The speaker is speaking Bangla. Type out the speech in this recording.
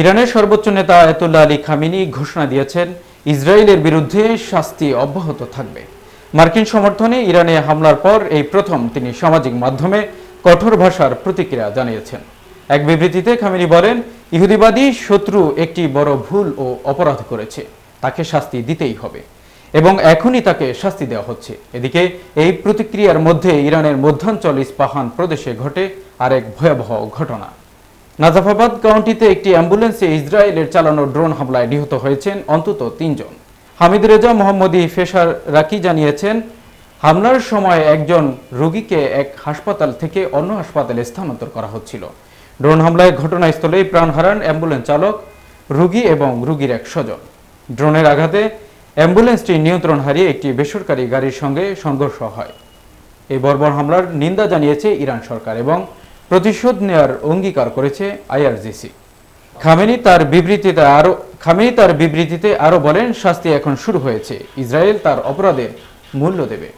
ইরানের সর্বোচ্চ নেতা আয়াতুল্লাহ আলী খামিনি ঘোষণা দিয়েছেন, ইসরায়েলের বিরুদ্ধে শাস্তি অব্যাহত থাকবে। মার্কিন সমর্থনে ইরানে হামলার পর এই প্রথম তিনি সামাজিক মাধ্যমে কঠোর ভাষার প্রতিক্রিয়া জানিয়েছেন। এক বিবৃতিতে খামিনি বলেন, ইহুদিবাদী শত্রু একটি বড় ভুল ও অপরাধ করেছে, তাকে শাস্তি দিতেই হবে এবং এখনই তাকে শাস্তি দেওয়া হচ্ছে। এদিকে এই প্রতিক্রিয়ার মধ্যে ইরানের মধ্যাঞ্চল ইস্পাহান প্রদেশে ঘটে আরেক ভয়াবহ ঘটনা। নাজাফাবাদ কাউন্টিতে একটি অ্যাম্বুলেন্সে ইসরায়েলের চালানো ড্রোন হামলায় নিহত হয়েছেন অন্তত তিনজন। হামিদ রেজা, মোহাম্মদী ফেসার রাকি জানিয়েছেন, হামলার সময় একজন রোগীকে এক হাসপাতাল থেকে অন্য হাসপাতালে স্থানান্তর করা হচ্ছিল। ড্রোন হামলায় ঘটনাস্থলেই প্রাণ হারান অ্যাম্বুলেন্স চালক, রোগী এবং রোগীর এক স্বজন। ড্রোনের আঘাতে অ্যাম্বুলেন্সটি নিয়ন্ত্রণ হারিয়ে একটি বেসরকারি গাড়ির সঙ্গে সংঘর্ষ হয়। এই বর্বর হামলার নিন্দা জানিয়েছে ইরান সরকার এবং প্রতিশোধ নেয়ার অঙ্গীকার করেছে আইআরজিসি। খামেনি তার বিবৃতিতে আরও খামেনি তার বিবৃতিতে আরও বলেন, শাস্তি এখন শুরু হয়েছে। ইসরায়েল তার অপরাধের মূল্য দেবে।